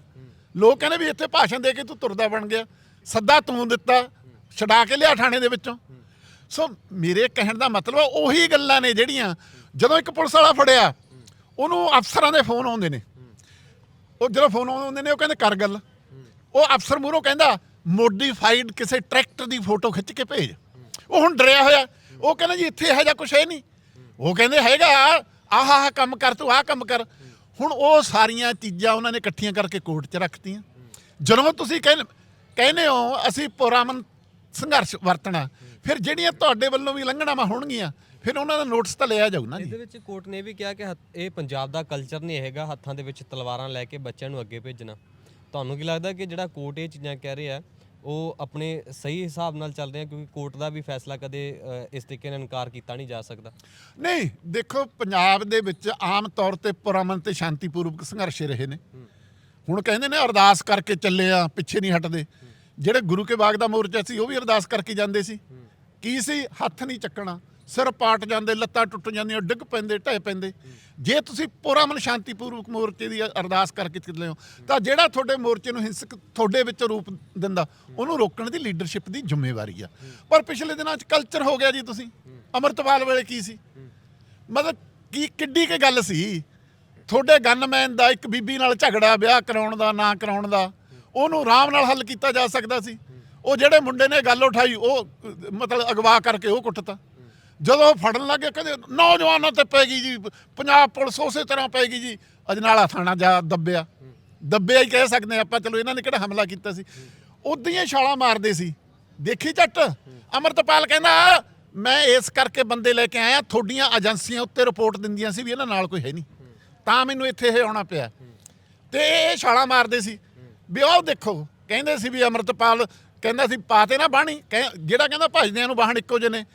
ਲੋਕ ਕਹਿੰਦੇ ਵੀ ਇੱਥੇ ਭਾਸ਼ਣ ਦੇ ਕੇ ਤੂੰ ਤੁਰਦਾ ਬਣ ਗਿਆ। ਸੱਦਾ ਤੂੰ ਦਿੱਤਾ, ਛਡਾ ਕੇ ਲਿਆ ਥਾਣੇ ਦੇ ਵਿੱਚੋਂ। ਸੋ ਮੇਰੇ ਕਹਿਣ ਦਾ ਮਤਲਬ ਉਹੀ ਗੱਲਾਂ ਨੇ ਜਿਹੜੀਆਂ ਜਦੋਂ ਇੱਕ ਪੁਲਿਸ ਵਾਲਾ ਫੜਿਆ, ਉਹਨੂੰ ਅਫਸਰਾਂ ਦੇ ਫੋਨ ਆਉਂਦੇ ਨੇ। ਉਹ ਜਦੋਂ ਫੋਨ ਆਉਂਦੇ ਨੇ, ਉਹ ਕਹਿੰਦੇ ਕਰ ਗੱਲ। ਉਹ ਅਫਸਰ ਮੂਹਰੋਂ ਕਹਿੰਦਾ ਮੋਡੀਫਾਈਡ ਕਿਸੇ ਟਰੈਕਟਰ ਦੀ ਫੋਟੋ ਖਿੱਚ ਕੇ ਭੇਜ। ਉਹ ਹੁਣ ਡਰਿਆ ਹੋਇਆ। ਉਹ ਕਹਿੰਦਾ ਜੀ ਇੱਥੇ ਇਹੋ ਜਿਹਾ ਕੁਛ ਹੈ ਨਹੀਂ। ਉਹ ਕਹਿੰਦੇ ਹੈਗਾ, ਆਹ ਆਹ ਕੰਮ ਕਰ, ਤੂੰ ਆਹ ਕੰਮ ਕਰ। ਹੁਣ ਉਹ ਸਾਰੀਆਂ ਚੀਜ਼ਾਂ ਉਹਨਾਂ ਨੇ ਇਕੱਠੀਆਂ ਕਰਕੇ ਕੋਰਟ 'ਚ ਰੱਖਤੀਆਂ। ਜਦੋਂ ਤੁਸੀਂ ਕਹਿੰਦੇ ਕਹਿੰਦੇ ਹੋ, ਅਸੀਂ ਪੁਰਾਮਨ ਸੰਘਰਸ਼ ਵਰਤਣਾ, ਫਿਰ ਜਿਹੜੀਆਂ ਤੁਹਾਡੇ ਵੱਲੋਂ ਵੀ ਲੰਘਣਾਵਾਂ ਹੋਣਗੀਆਂ, ਫਿਰ ਉਹਨਾਂ ਦਾ ਨੋਟਿਸ ਤਾਂ ਲਿਆ ਜਾਊ ਨਾ ਜੀ। ਇਹਦੇ ਵਿੱਚ ਕੋਰਟ ਨੇ ਇਹ ਵੀ ਕਿਹਾ ਕਿ ਇਹ ਪੰਜਾਬ ਦਾ ਕਲਚਰ ਨਹੀਂ ਹੈਗਾ, ਹੱਥਾਂ ਦੇ ਵਿੱਚ ਤਲਵਾਰਾਂ ਲੈ ਕੇ ਬੱਚਿਆਂ ਨੂੰ ਅੱਗੇ ਭੇਜਣਾ। ਤੁਹਾਨੂੰ ਕੀ ਲੱਗਦਾ ਕਿ ਜਿਹੜਾ ਕੋਰਟ ਇਹ ਚੀਜ਼ਾਂ ਕਹਿ ਰਿਹਾ ਉਹ ਆਪਣੇ ਸਹੀ ਹਿਸਾਬ ਨਾਲ ਚੱਲ ਰਿਹਾ ਕਿਉਂਕਿ ਕੋਰਟ ਦਾ ਵੀ ਫੈਸਲਾ ਕਦੇ ਇਸ ਤਰੀਕੇ ਨਾਲ ਇਨਕਾਰ ਕੀਤਾ ਨਹੀਂ ਜਾ ਸਕਦਾ? ਨਹੀਂ ਦੇਖੋ ਪੰਜਾਬ ਦੇ ਵਿੱਚ ਆਮ ਤੌਰ ਤੇ ਪੁਰਮਨ ਤੇ ਸ਼ਾਂਤੀਪੂਰਵਕ ਸੰਘਰਸ਼ ਰਹੇ ਨੇ। ਹੁਣ ਕਹਿੰਦੇ ਨੇ ਅਰਦਾਸ ਕਰਕੇ ਚੱਲੇ ਆ ਪਿੱਛੇ ਨਹੀਂ ਹਟਦੇ। ਜਿਹੜੇ ਗੁਰੂ ਕੇ ਬਾਗ ਦਾ ਮੋਰਚਾ ਸੀ ਉਹ ਵੀ ਅਰਦਾਸ ਕਰਕੇ ਜਾਂਦੇ ਸੀ। ਕੀ ਸੀ? ਹੱਥ ਨਹੀਂ ਚੱਕਣਾ। ਸਿਰ ਪਾਟ ਜਾਂਦੇ, ਲੱਤਾਂ ਟੁੱਟ ਜਾਂਦੀਆਂ, ਡਿੱਗ ਪੈਂਦੇ, ਢਹਿ ਪੈਂਦੇ। ਜੇ ਤੁਸੀਂ ਪੂਰਾ ਮਨ ਸ਼ਾਂਤੀਪੂਰਵਕ ਮੋਰਚੇ ਦੀ ਅਰਦਾਸ ਕਰਕੇ ਚੱਲੇ ਹੋ, ਤਾਂ ਜਿਹੜਾ ਤੁਹਾਡੇ ਮੋਰਚੇ ਨੂੰ ਹਿੰਸਕ ਤੁਹਾਡੇ ਵਿੱਚ ਰੂਪ ਦਿੰਦਾ, ਉਹਨੂੰ ਰੋਕਣ ਦੀ ਲੀਡਰਸ਼ਿਪ ਦੀ ਜ਼ਿੰਮੇਵਾਰੀ ਆ। ਪਰ ਪਿਛਲੇ ਦਿਨਾਂ 'ਚ ਕਲਚਰ ਹੋ ਗਿਆ ਜੀ ਤੁਸੀਂ। ਅਮਰਤਪਾਲ ਵੇਲੇ ਕੀ ਸੀ? ਮਤਲਬ ਕੀ, ਕਿੱਡੀ ਕੀ ਗੱਲ ਸੀ? ਤੁਹਾਡੇ ਗਨਮੈਨ ਦਾ ਇੱਕ ਬੀਬੀ ਨਾਲ ਝਗੜਾ, ਵਿਆਹ ਕਰਾਉਣ ਦਾ, ਨਾ ਕਰਾਉਣ ਦਾ, ਉਹਨੂੰ ਆਰਾਮ ਨਾਲ ਹੱਲ ਕੀਤਾ ਜਾ ਸਕਦਾ ਸੀ। ਉਹ ਜਿਹੜੇ ਮੁੰਡੇ ਨੇ ਗੱਲ ਉਠਾਈ, ਉਹ ਮਤਲਬ ਅਗਵਾ ਕਰਕੇ ਉਹ ਕੁੱਟਤਾ। ਜਦੋਂ ਉਹ ਫੜਨ ਲੱਗੇ ਕਹਿੰਦੇ ਨੌਜਵਾਨਾਂ ਤੇ ਪੈ ਗਈ ਜੀ, ਪੰਜਾਬ ਪੁਲਿਸ ਉਸੇ ਤਰ੍ਹਾਂ ਪੈ ਗਈ ਜੀ। ਅਜਨਾਲਾ ਥਾਣਾ ਜਾ ਦੱਬਿਆ। ਦੱਬਿਆ ਹੀ ਕਹਿ ਸਕਦੇ ਆਪਾਂ, ਚਲੋ ਇਹਨਾਂ ਨੇ ਕਿਹੜਾ ਹਮਲਾ ਕੀਤਾ ਸੀ। ਉਦਾਂ ਹੀ ਛਾਲਾਂ ਮਾਰਦੇ ਸੀ। ਦੇਖੀ ਝੱਟ? ਅਮਰਤਪਾਲ ਕਹਿੰਦਾ, ਮੈਂ ਇਸ ਕਰਕੇ ਬੰਦੇ ਲੈ ਕੇ ਆਇਆ, ਤੁਹਾਡੀਆਂ ਏਜੰਸੀਆਂ ਉੱਤੇ ਰਿਪੋਰਟ ਦਿੰਦੀਆਂ ਸੀ ਵੀ ਇਹਨਾਂ ਨਾਲ ਕੋਈ ਹੈ ਨਹੀਂ। ਤਾਂ ਮੈਨੂੰ ਇੱਥੇ ਇਹ ਆਉਣਾ ਪਿਆ। ਤੇ ਇਹ ਛਾਲਾਂ ਮਾਰਦੇ ਸੀ। ਵੀ ਉਹ ਦੇਖੋ, ਕਹਿੰਦੇ ਸੀ ਵੀ ਅਮਰਤਪਾਲ ਕਹਿੰਦਾ ਸੀ ਪਾਤੇ ਨਾ ਬਾਣੀ। ਕਹਿ- ਜਿਹੜਾ ਕਹਿੰਦਾ, ਭਜਦਿਆਂ ਨੂੰ ਬਾਹਣ ਇੱਕੋ ਜਿਹੇ ਨੇ।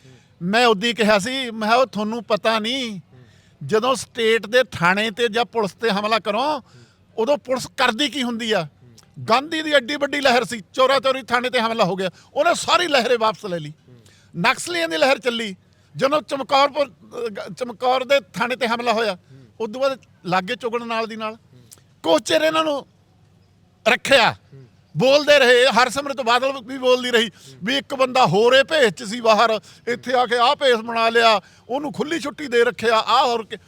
ਮੈਂ ਉਦੋਂ ਹੀ ਕਿਹਾ ਸੀ ਮੈਂ ਕਿਹਾ ਉਹ ਤੁਹਾਨੂੰ ਪਤਾ ਨਹੀਂ ਜਦੋਂ ਸਟੇਟ ਦੇ ਥਾਣੇ ਤੇ ਜਾਂ ਪੁਲਿਸ ਤੇ ਹਮਲਾ ਕਰੋ ਉਦੋਂ ਪੁਲਿਸ ਕਰਦੀ ਕੀ ਹੁੰਦੀ ਆ? ਗਾਂਧੀ ਦੀ ਐਡੀ ਵੱਡੀ ਲਹਿਰ ਸੀ ਚੋਰਾ ਚੋਰੀ ਥਾਣੇ ਤੇ ਹਮਲਾ ਹੋ ਗਿਆ ਉਹਨੇ ਸਾਰੀ ਲਹਿਰੇ ਵਾਪਸ ਲੈ ਲਈ। ਨਕਸਲੀਆਂ ਦੀ ਲਹਿਰ ਚੱਲੀ ਜਦੋਂ ਚਮਕੌਰਪੁਰ ਅਹ, ਚਮਕੌਰ ਦੇ ਥਾਣੇ ਤੇ ਹਮਲਾ ਹੋਇਆ ਉਦੋਂ ਬਾਅਦ ਲਾਗੇ ਚੁਗਣ ਨਾਲ ਦੀ ਨਾਲ ਕੁਛ ਚਿਰ ਇਹਨਾਂ ਨੂੰ ਰੱਖਿਆ ਬੋਲਦੇ ਰਹੇ ਹਰਸਿਮਰਤ ਬਾਦਲ ਵੀ ਬੋਲਦੀ ਰਹੀ ਵੀ ਇੱਕ ਬੰਦਾ ਹੋਰ ਇਹ ਭੇਸ ਚ ਸੀ ਬਾਹਰ, ਇੱਥੇ ਆ ਕੇ ਆਹ ਭੇਸ ਬਣਾ ਲਿਆ, ਉਹਨੂੰ ਖੁੱਲੀ ਛੁੱਟੀ ਦੇ ਰੱਖਿਆ, ਆਹ ਹੋਰ ਕੇ,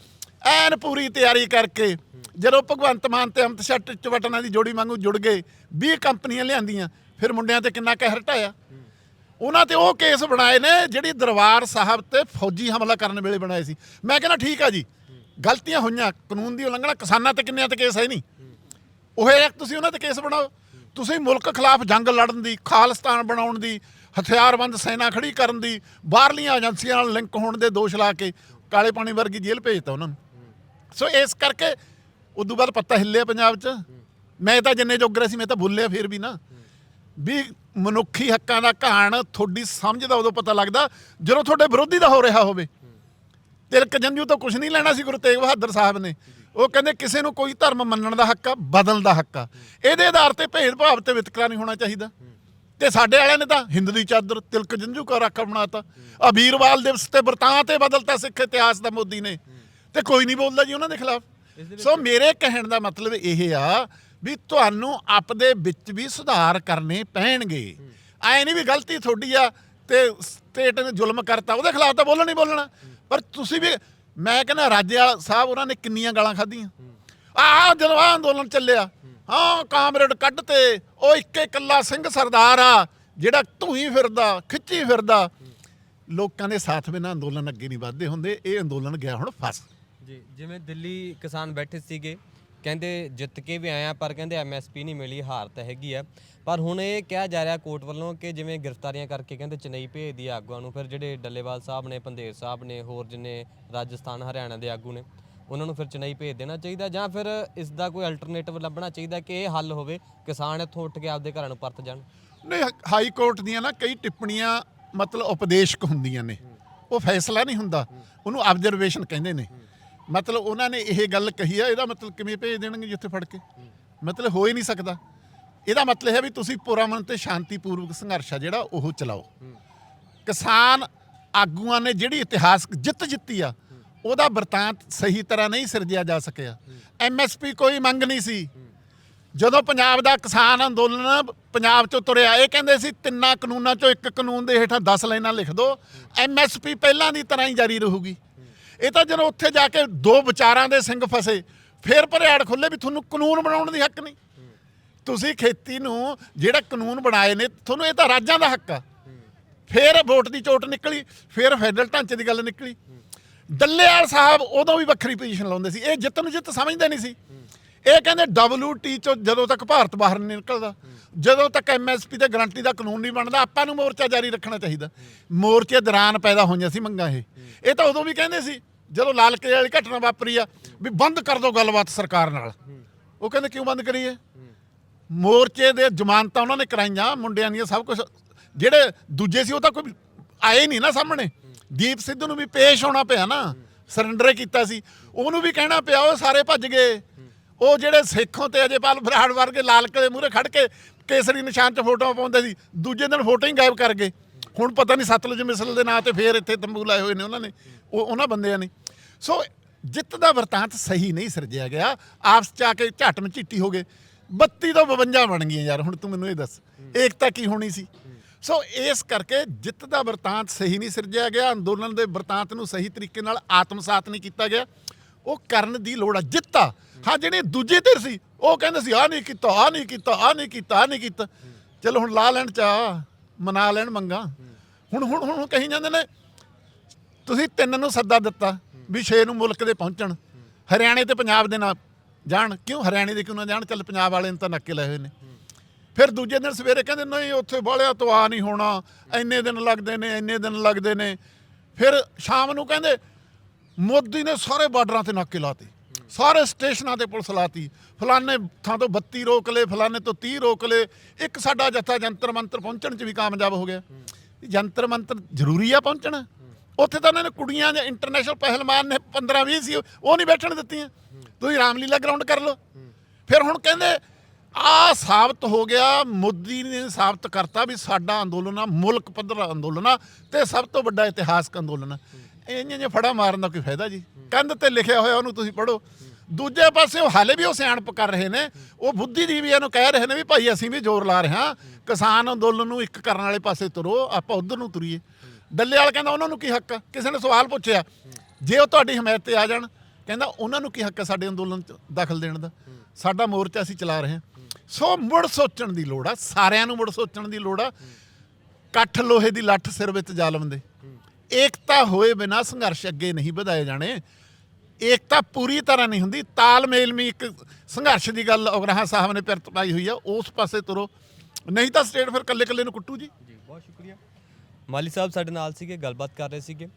ਐਨ ਪੂਰੀ ਤਿਆਰੀ ਕਰਕੇ ਜਦੋਂ ਭਗਵੰਤ ਮਾਨ ਤੇ ਅਮਿਤ ਸ਼ਾਹ ਚਵਟਨਾ ਦੀ ਜੋੜੀ ਵਾਂਗੂ ਜੁੜ ਗਏ 20 ਕੰਪਨੀਆਂ ਲਿਆਂਦੀਆਂ, ਫਿਰ ਮੁੰਡਿਆਂ ਤੇ ਕਿੰਨਾ ਕਹਿਰ ਢਾਇਆ। ਉਹਨਾਂ ਤੇ ਉਹ ਕੇਸ ਬਣਾਏ ਨੇ ਜਿਹੜੀ ਦਰਬਾਰ ਸਾਹਿਬ ਤੇ ਫੌਜੀ ਹਮਲਾ ਕਰਨ ਵੇਲੇ ਬਣਾਏ ਸੀ। ਮੈਂ ਕਹਿੰਦਾ ਠੀਕ ਆ ਜੀ, ਗਲਤੀਆਂ ਹੋਈਆਂ, ਕਾਨੂੰਨ ਦੀ ਉਲੰਘਣਾ ਕਿਸਾਨਾਂ ਤੇ ਕਿੰਨਿਆਂ ਤੇ ਕੇਸ ਹੈ ਨਹੀਂ। ਉਹ ਇੱਕ ਤੁਸੀਂ ਉਹਨਾਂ ਤੇ ਕੇਸ ਬਣਾਓ। ਤੁਸੀਂ ਮੁਲਕ ਖਿਲਾਫ ਜੰਗ ਲੜਨ ਦੀ, ਖਾਲਿਸਤਾਨ ਬਣਾਉਣ ਦੀ, ਹਥਿਆਰਬੰਦ ਸੈਨਾ ਖੜੀ ਕਰਨ ਦੀ, ਬਾਹਰਲੀਆਂ ਏਜੰਸੀਆਂ ਨਾਲ ਲਿੰਕ ਹੋਣ ਦੇ ਦੋਸ਼ ਲਾ ਕੇ ਕਾਲੇ ਪਾਣੀ ਵਰਗੀ ਜੇਲ੍ਹ ਭੇਜਤਾ ਉਹਨਾਂ ਨੂੰ। ਸੋ ਇਸ ਕਰਕੇ ਉਦੋਂ ਬਾਅਦ ਪੱਤਾ ਹਿੱਲਿਆ ਪੰਜਾਬ 'ਚ। ਮੈਂ ਤਾਂ ਜਿੰਨੇ ਜੋਗਰੇ ਸੀ, ਮੈਂ ਤਾਂ ਭੁੱਲਿਆ ਫਿਰ ਵੀ ਨਾ। ਵੀ ਮਨੁੱਖੀ ਹੱਕਾਂ ਦਾ ਕਹਾਣ ਤੁਹਾਡੀ ਸਮਝ ਦਾ ਉਦੋਂ ਪਤਾ ਲੱਗਦਾ ਜਦੋਂ ਤੁਹਾਡੇ ਵਿਰੋਧੀ ਦਾ ਹੋ ਰਿਹਾ ਹੋਵੇ। ਤਿਲਕ ਜੰਜੂ ਤੋਂ ਕੁਝ ਨਹੀਂ ਲੈਣਾ ਸੀ, ਗੁਰੂ ਤੇਗ ਬਹਾਦਰ ਸਾਹਿਬ ਨੇ। ਉਹ ਕਹਿੰਦੇ ਕਿਸੇ ਨੂੰ ਕੋਈ ਧਰਮ ਮੰਨਣ ਦਾ ਹੱਕ ਆ ਬਦਲਣ ਦਾ ਹੱਕ ਆ। ਇਹਦੇ ਆਧਾਰ ਤੇ ਭੇਦਭਾਵ ਤੇ ਵਿਤਕਰਾ ਨਹੀਂ ਹੋਣਾ ਚਾਹੀਦਾ। ਤੇ ਸਾਡੇ ਵਾਲਿਆਂ ਨੇ ਤਾਂ ਹਿੰਦ ਦੀ ਚਾਦਰ ਤਿਲਕ ਜੰਜੂ ਕਾ ਰਾਖਾ ਬਣਾਤਾ। ਆ ਵੀਰਵਾਲ ਦਿਵਸ ਤੇ ਵਰਤਾਂ ਤੇ ਬਦਲਤਾ ਸਿੱਖ ਇਤਿਹਾਸ ਦਾ ਮੋਦੀ ਨੇ। ਤੇ ਕੋਈ ਨਹੀਂ ਬੋਲਦਾ ਜੀ ਉਹਨਾਂ ਦੇ ਖਿਲਾਫ। ਸੋ ਮੇਰੇ ਕਹਿਣ ਦਾ ਮਤਲਬ ਇਹ ਆ ਵੀ ਤੁਹਾਨੂੰ ਆਪਦੇ ਵਿੱਚ ਵੀ ਸੁਧਾਰ ਕਰਨੇ ਪੈਣਗੇ। ਐ ਨਹੀਂ ਵੀ ਗਲਤੀ ਤੁਹਾਡੀ ਆ ਤੇ ਸਟੇਟ ਨੇ ਜ਼ੁਲਮ ਕਰਤਾ ਉਹਦੇ ਖਿਲਾਫ ਤਾਂ ਬੋਲਣਾ ਹੀ ਬੋਲਣਾ। ਪਰ ਤੁਸੀਂ ਵੀ ਮੈਂ ਕਹਿੰਦਾ ਰਾਜੇਵਾਲ ਸਾਹਿਬ, ਉਹਨਾਂ ਨੇ ਕਿੰਨੀਆਂ ਗਾਲਾਂ ਖਾਧੀਆਂ। ਆਹ ਜਦੋਂ ਆਹ ਅੰਦੋਲਨ ਚੱਲਿਆ, ਹਾਂ, ਕਾਮਰੇਡ ਕੱਢ ਤੇ ਉਹ ਇੱਕੇ ਇਕੱਲਾ ਸਿੰਘ ਸਰਦਾਰ ਆ, ਜਿਹੜਾ ਧੂਈ ਫਿਰਦਾ, ਖਿੱਚੀ ਫਿਰਦਾ। ਲੋਕਾਂ ਦੇ ਸਾਥ ਬਿਨਾਂ ਅੰਦੋਲਨ ਅੱਗੇ ਨਹੀਂ ਵਧਦੇ ਹੁੰਦੇ, ਇਹ ਅੰਦੋਲਨ ਗਿਆ ਹੁਣ ਫਸ। ਜੀ, ਜਿਵੇਂ ਦਿੱਲੀ ਕਿਸਾਨ ਬੈਠੇ ਸੀਗੇ ਕਹਿੰਦੇ ਜਿੱਤ ਕੇ ਵੀ ਆਇਆ ਪਰ ਕਹਿੰਦੇ ਐਮਐਸਪੀ ਨਹੀਂ ਮਿਲੀ, ਹਾਰ ਤਾਂ ਹੈਗੀ ਆ। ਪਰ ਹੁਣ ਇਹ ਕਿਹਾ ਜਾ ਰਿਹਾ ਕੋਰਟ ਵੱਲੋਂ ਕਿ ਜਿਵੇਂ ਗ੍ਰਿਫਤਾਰੀਆਂ ਕਰਕੇ ਕਹਿੰਦੇ ਚੇਨਈ ਭੇਜਦੀ ਆ ਆਗੂਆਂ ਨੂੰ, ਫਿਰ ਜਿਹੜੇ ਡੱਲੇਵਾਲ ਸਾਹਿਬ ਨੇ ਪੰਦੇਰ ਸਾਹਿਬ ਨੇ, ਹੋਰ ਜਿੰਨੇ ਰਾਜਸਥਾਨ, ਹਰਿਆਣਾ ਦੇ ਆਗੂ ਨੇ, ਉਹਨਾਂ ਨੂੰ ਫਿਰ ਚੇਨਈ ਭੇਜ ਦੇਣਾ ਚਾਹੀਦਾ ਜਾਂ ਫਿਰ ਇਸ ਦਾ ਕੋਈ ਅਲਟਰਨੇਟਿਵ ਲੱਭਣਾ ਚਾਹੀਦਾ ਕਿ ਇਹ ਹੱਲ ਹੋਵੇ, ਕਿਸਾਨ ਇੱਥੋਂ ਉੱਠ ਕੇ ਆਪਦੇ ਘਰਾਂ ਨੂੰ ਪਰਤ ਜਾਣ। ਨਹੀਂ ਹਾਈ ਕੋਰਟ ਦੀਆਂ ਨਾ ਕਈ ਟਿੱਪਣੀਆਂ ਮਤਲਬ ਉਪਦੇਸ਼ਕ ਹੁੰਦੀਆਂ ਨੇ। ਉਹ ਫੈਸਲਾ ਨਹੀਂ ਹੁੰਦਾ। ਉਹਨੂੰ ਆਬਜ਼ਰਵੇਸ਼ਨ ਕਹਿੰਦੇ ਨੇ। ਮਤਲਬ ਉਹਨਾਂ ਨੇ ਇਹ ਗੱਲ ਕਹੀ ਆ, ਇਹਦਾ ਮਤਲਬ ਕਿਵੇਂ ਭੇਜ ਦੇਣਗੇ ਜਿੱਥੇ ਫੜ ਕੇ? ਮਤਲਬ ਹੋ ਹੀ ਨਹੀਂ ਸਕਦਾ। ਇਹਦਾ ਮਤਲਬ ਹੈ ਵੀ ਤੁਸੀਂ ਪੁਰਮਨ ਤੇ ਸ਼ਾਂਤੀਪੂਰਵਕ ਸੰਘਰਸ਼ ਆ ਜਿਹੜਾ ਉਹ ਚਲਾਓ। ਕਿਸਾਨ ਆਗੂਆਂ ਨੇ ਜਿਹੜੀ ਇਤਿਹਾਸਕ ਜਿੱਤ ਜਿੱਤੀ ਆ, ਉਹਦਾ ਵਰਤਾਂਤ ਸਹੀ ਤਰ੍ਹਾਂ ਨਹੀਂ ਸਿਰਜਿਆ ਜਾ ਸਕਿਆ। ਐਮਐਸਪੀ ਕੋਈ ਮੰਗ ਨਹੀਂ ਸੀ। ਜਦੋਂ ਪੰਜਾਬ ਦਾ ਕਿਸਾਨ ਅੰਦੋਲਨ ਪੰਜਾਬ ਚੋਂ ਤੁਰਿਆ, ਇਹ ਕਹਿੰਦੇ ਸੀ, ਤਿੰਨਾਂ ਕਾਨੂੰਨਾਂ ਚੋਂ ਇੱਕ ਕਾਨੂੰਨ ਦੇ ਹੇਠਾਂ 10 ਲਾਈਨਾਂ ਲਿਖ ਦਿਓ। ਐਮਐਸਪੀ ਪਹਿਲਾਂ ਦੀ ਤਰ੍ਹਾਂ ਹੀ ਜਾਰੀ ਰਹੂਗੀ। ਇਹ ਤਾਂ ਜਦੋਂ ਉੱਥੇ ਜਾ ਕੇ ਦੋ ਵਿਚਾਰਾਂ ਦੇ ਸਿੰਘ ਫਸੇ, ਫੇਰ ਭਰਿਆੜ ਖੁੱਲੇ ਵੀ ਤੁਹਾਨੂੰ ਕਾਨੂੰਨ ਬਣਾਉਣ ਦੀ ਹੱਕ ਨਹੀਂ। ਤੁਸੀਂ ਖੇਤੀ ਨੂੰ ਜਿਹੜਾ ਕਾਨੂੰਨ ਬਣਾਏ ਨੇ, ਤੁਹਾਨੂੰ ਇਹ ਤਾਂ ਰਾਜਾਂ ਦਾ ਹੱਕ ਆ। ਫੇਰ ਵੋਟ ਦੀ ਚੋਟ ਨਿਕਲੀ, ਫੇਰ ਫੈਡਰਲ ਢਾਂਚੇ ਦੀ ਗੱਲ ਨਿਕਲੀ। ਡੱਲੇਵਾਲ ਸਾਹਿਬ ਉਦੋਂ ਵੀ ਵੱਖਰੀ ਪੋਜੀਸ਼ਨ ਲਾਉਂਦੇ ਸੀ, ਇਹ ਜਿੱਤ ਨੂੰ ਜਿੱਤ ਸਮਝਦੇ ਨਹੀਂ ਸੀ। ਇਹ ਕਹਿੰਦੇ WT ਚੋਂ ਜਦੋਂ ਤੱਕ ਭਾਰਤ ਬਾਹਰ ਨਹੀਂ ਨਿਕਲਦਾ, ਜਦੋਂ ਤੱਕ ਐਮਐਸਪੀ ਤੇ ਗਰੰਟੀ ਦਾ ਕਾਨੂੰਨ ਨਹੀਂ ਬਣਦਾ, ਆਪਾਂ ਨੂੰ ਮੋਰਚਾ ਜਾਰੀ ਰੱਖਣਾ ਚਾਹੀਦਾ। ਮੋਰਚੇ ਦੌਰਾਨ ਪੈਦਾ ਹੋਈਆਂ ਸੀ ਮੰਗਾਂ ਇਹ। ਇਹ ਤਾਂ ਉਦੋਂ ਵੀ ਕਹਿੰਦੇ ਸੀ ਜਦੋਂ ਲਾਲ ਕਿਲੇ ਵਾਲੀ ਘਟਨਾ ਵਾਪਰੀ ਆ, ਵੀ ਬੰਦ ਕਰ ਦਿਓ ਗੱਲਬਾਤ ਸਰਕਾਰ ਨਾਲ। ਉਹ ਕਹਿੰਦੇ ਕਿਉਂ ਬੰਦ ਕਰੀਏ? ਮੋਰਚੇ ਦੇ ਜ਼ਮਾਨਤਾਂ ਉਹਨਾਂ ਨੇ ਕਰਾਈਆਂ, ਮੁੰਡਿਆਂ ਦੀਆਂ ਸਭ ਕੁਝ ਜਿਹੜੇ ਦੂਜੇ ਸੀ ਉਹ ਤਾਂ ਕੋਈ ਆਏ ਨਹੀਂ ਨਾ ਸਾਹਮਣੇ। ਦੀਪ ਸਿੱਧੂ ਨੂੰ ਵੀ ਪੇਸ਼ ਹੋਣਾ ਪਿਆ ਨਾ ਸਰੈਂਡਰ ਕੀਤਾ ਸੀ। ਉਹਨੂੰ ਵੀ ਕਹਿਣਾ ਪਿਆ, ਉਹ ਸਾਰੇ ਭੱਜ ਗਏ। ਉਹ ਜਿਹੜੇ ਸੇਖੋਂ ਤੇ ਅਜੇਪਾਲ ਬਰਾੜ ਵਰਗੇ ਲਾਲ ਕਿਲੇ ਮੂਹਰੇ ਖੜ ਕੇ ਕੇਸਰੀ ਨਿਸ਼ਾਨ 'ਚ ਫੋਟੋਆਂ ਪਾਉਂਦੇ ਸੀ, ਦੂਜੇ ਦਿਨ ਫੋਟੋ ਹੀ ਗਾਇਬ ਕਰ ਗਏ। ਹੁਣ ਪਤਾ ਨਹੀਂ ਸਤਲੁਜ ਮਿਸਲ ਦੇ ਨਾਂ ਤੇ ਫੇਰ ਇੱਥੇ ਤੰਬੂ ਲਾਏ ਹੋਏ ਨੇ ਉਹਨਾਂ ਨੇ। ਉਹ ਉਹਨਾਂ ਬੰਦਿਆਂ ਨੇ। ਸੋ ਜਿੱਤ ਦਾ ਵਰਤਾਂਤ ਸਹੀ ਨਹੀਂ ਸਿਰਜਿਆ ਗਿਆ। ਆਪਸ ਚ ਆ ਕੇ ਝੱਟ ਮਚੀਟੀ ਹੋ ਗਏ। 32 ਤੋਂ 52 ਬਣ ਗਈਆਂ ਯਾਰ, ਹੁਣ ਤੂੰ ਮੈਨੂੰ ਇਹ ਦੱਸ, ਏਕਤਾ ਕੀ ਹੋਣੀ ਸੀ? ਸੋ ਇਸ ਕਰਕੇ ਜਿੱਤ ਦਾ ਵਰਤਾਂਤ ਸਹੀ ਨਹੀਂ ਸਿਰਜਿਆ ਗਿਆ। ਅੰਦੋਲਨ ਦੇ ਵਰਤਾਂਤ ਨੂੰ ਸਹੀ ਤਰੀਕੇ ਨਾਲ ਆਤਮਸਾਤ ਨਹੀਂ ਕੀਤਾ ਗਿਆ। ਉਹ ਕਰਨ ਦੀ ਲੋੜ ਆ, ਜਿੱਤਾ ਹਾਂ, ਜਿਹੜੇ ਦੂਜੇ ਧਿਰ ਸੀ, ਉਹ ਕਹਿੰਦੇ ਸੀ ਆ ਨਹੀਂ ਕੀਤਾ ਆ ਨਹੀਂ ਕੀਤਾ ਆ ਨਹੀਂ ਕੀਤਾ ਆ ਨਹੀਂ ਕੀਤਾ। ਚਲੋ ਹੁਣ ਲਾ ਲੈਣ ਚਾ ਮਨਾ ਲੈਣ ਮੰਗਾ। ਹੁਣ ਹੁਣ ਹੁਣ ਕਹੀ ਜਾਂਦੇ ਨੇ, ਤੁਸੀਂ ਤਿੰਨ ਨੂੰ ਸੱਦਾ ਦਿੱਤਾ ਵੀ ਛੇ ਨੂੰ ਮੁਲਕ ਦੇ ਪਹੁੰਚਣ। ਹਰਿਆਣੇ ਤੇ ਪੰਜਾਬ ਦੇ ਨਾਲ ਜਾਣ। ਕਿਉਂ ਹਰਿਆਣੇ ਦੇ ਕਿਉਂ ਨਾ ਜਾਣ? ਚੱਲ ਪੰਜਾਬ ਵਾਲੇ ਨੇ ਤਾਂ ਨੱਕੇ ਲਏ ਹੋਏ ਨੇ। ਫਿਰ ਦੂਜੇ ਦਿਨ ਸਵੇਰੇ ਕਹਿੰਦੇ, ਨਹੀਂ, ਉੱਥੇ ਬਾਲਿਆ ਤੋਂ ਆ ਨਹੀਂ ਹੋਣਾ। ਇੰਨੇ ਦਿਨ ਲੱਗਦੇ ਨੇ, ਇੰਨੇ ਦਿਨ ਲੱਗਦੇ ਨੇ। ਫਿਰ ਸ਼ਾਮ ਨੂੰ ਕਹਿੰਦੇ, ਮੋਦੀ ਨੇ ਸਾਰੇ ਬਾਰਡਰਾਂ ਤੇ ਨਾਕੇ ਲਾਤੇ। ਸਾਰੇ ਸਟੇਸ਼ਨਾਂ ਤੇ ਪੁਲਿਸ ਲਾਤੀ। ਫਲਾਣੇ ਥਾਂ ਤੋਂ 32 ਰੋਕ ਲਏ ਫਲਾਣੇ ਤੋਂ 30 ਰੋਕ ਲਏ ਇੱਕ ਸਾਡਾ ਜੱਥਾ ਜੰਤਰ ਮੰਤਰ ਪਹੁੰਚਣ 'ਚ ਵੀ ਕਾਮਯਾਬ ਹੋ ਗਿਆ। ਜੰਤਰ ਮੰਤਰ ਜ਼ਰੂਰੀ ਆ ਪਹੁੰਚਣਾ। ਉੱਥੇ ਤਾਂ ਉਹਨਾਂ ਨੇ ਕੁੜੀਆਂ ਦੇ ਇੰਟਰਨੈਸ਼ਨਲ ਪਹਿਲਵਾਨ ਨੇ 15 20 ਸੀ, ਉਹ ਨਹੀਂ ਬੈਠਣ ਦਿੱਤੀਆਂ। ਤੁਸੀਂ ਰਾਮਲੀਲਾ ਗਰਾਊਂਡ ਕਰ ਲਓ। ਫਿਰ ਹੁਣ ਕਹਿੰਦੇ, ਆ ਸਾਬਤ ਹੋ ਗਿਆ, ਮੋਦੀ ਨੇ ਸਾਬਤ ਕਰਤਾ ਵੀ ਸਾਡਾ ਅੰਦੋਲਨ ਆ, ਮੁਲਕ ਪੱਧਰ ਅੰਦੋਲਨ ਆ ਤੇ ਸਭ ਤੋਂ ਵੱਡਾ ਇਤਿਹਾਸਕ ਅੰਦੋਲਨ ਆ। ਇੰਨੇ ਜੇ ਫੜਾ ਮਾਰਨ ਦਾ ਕੋਈ ਫਾਇਦਾ ਜੀ। ਕੰਧ ਤੇ ਲਿਖਿਆ ਹੋਇਆ ਉਹਨੂੰ ਤੁਸੀਂ ਪੜੋ ਦੂਜੇ ਪਾਸੇ ਉਹ ਹਾਲੇ ਵੀ ਉਹ ਸਿਆਣਪ ਕਰ ਰਹੇ ਨੇ। ਉਹ ਬੁੱਧੀਜੀਵੀਆਂ ਨੂੰ ਕਹਿ ਰਹੇ ਨੇ ਵੀ ਭਾਈ ਅਸੀਂ ਵੀ ਜ਼ੋਰ ਲਾ ਰਹੇ ਹਾਂ। ਕਿਸਾਨ ਅੰਦੋਲਨ ਨੂੰ ਇੱਕ ਕਰਨ ਵਾਲੇ ਪਾਸੇ ਤੁਰੋ, ਆਪਾਂ ਉਧਰ ਨੂੰ ਤੁਰੀਏ। ਡੱਲੇ ਵਾਲਾ ਕਹਿੰਦਾ ਉਹਨਾਂ ਨੂੰ ਕੀ ਹੱਕ ਆ? ਕਿਸੇ ਨੇ ਸਵਾਲ ਪੁੱਛਿਆ। ਜੇ ਉਹ ਤੁਹਾਡੀ ਹਮਾਇਤ ਤੇ ਆ ਜਾਣ, ਕਹਿੰਦਾ ਉਹਨਾਂ ਨੂੰ ਕੀ ਹੱਕ ਹੈ ਸਾਡੇ ਅੰਦੋਲਨ 'ਚ ਦਖਲ ਦੇਣ ਦਾ? ਸਾਡਾ ਮੋਰਚਾ ਅਸੀਂ ਚਲਾ ਰਹੇ ਹਾਂ। ਸੋ ਮੁੜ ਸੋਚਣ ਦੀ ਲੋੜ ਆ, ਸਾਰਿਆਂ ਨੂੰ ਮੁੜ ਸੋਚਣ ਦੀ ਲੋੜ ਆ। ਕੱਠ ਲੋਹੇ ਦੀ ਲੱਠ ਸਿਰ ਵਿੱਚ ਜ਼ਾਲਮ ਦੇ ਏਕਤਾ ਹੋਏ ਬਿਨਾ ਸੰਘਰਸ਼ ਅੱਗੇ ਨਹੀਂ ਵਧਾਏ ਜਾਣੇ। ਏਕਤਾ ਪੂਰੀ ਤਰ੍ਹਾਂ ਨਹੀਂ ਹੁੰਦੀ। ਤਾਲਮੇਲ ਵੀ ਇੱਕ ਸੰਘਰਸ਼ ਦੀ ਗੱਲ ਉਗਰਾਹਾਂ ਸਾਹਿਬ ਨੇ ਪਿਰਤ ਪਾਈ ਹੋਈ ਆ। ਉਸ ਪਾਸੇ ਤੁਰੋ। ਨਹੀਂ ਤਾਂ ਸਟੇਟ ਫਿਰ ਕੱਲੇ ਕੱਲੇ ਨੂੰ ਕੁੱਟੂ ਜੀ। ਜੀ, ਬਹੁਤ ਸ਼ੁਕਰੀਆ। ਮਾਲੀ ਸਾਹਿਬ ਸਾਡੇ ਨਾਲ ਸੀਗੇ, ਗੱਲਬਾਤ ਕਰ ਰਹੇ ਸੀਗੇ।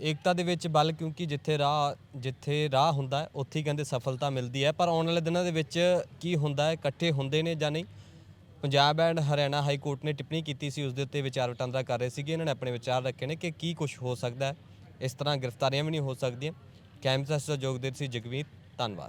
ਏਕਤਾ ਦੇ ਵਿੱਚ ਬਲ ਕਿਉਂਕਿ ਜਿੱਥੇ ਰਾਹ ਜਿੱਥੇ ਰਾਹ ਹੁੰਦਾ ਹੈ, ਉੱਥੇ ਹੀ ਕਹਿੰਦੇ ਸਫਲਤਾ ਮਿਲਦੀ ਹੈ। ਪਰ ਆਉਣ ਵਾਲੇ ਦਿਨਾਂ ਦੇ ਵਿੱਚ ਕੀ ਹੁੰਦਾ ਹੈ, ਇਕੱਠੇ ਹੁੰਦੇ ਨੇ ਜਾਂ ਨਹੀਂ? Punjab and Haryana high court ਨੇ ਟਿੱਪਣੀ ਕੀਤੀ ਸੀ ਉਸ ਦੇ ਉੱਤੇ ਵਿਚਾਰ ਵਟਾਂਦਰਾ ਕਰ ਰਹੇ ਸੀਗੇ। ਇਹਨਾਂ ਨੇ ਆਪਣੇ ਵਿਚਾਰ ਰੱਖੇ ਨੇ ਕਿ ਕੀ ਕੁਝ ਹੋ ਸਕਦਾ ਹੈ। ਇਸ ਤਰ੍ਹਾਂ ਗ੍ਰਿਫਤਾਰੀਆਂ ਵੀ ਨਹੀਂ ਹੋ ਸਕਦੀਆਂ। ਕੈਂਪਸ ਦਾ ਸਹਿਯੋਗ ਦੇ ਸੀ ਜਗਮੀਤ ਧੰਨਵਾਦ।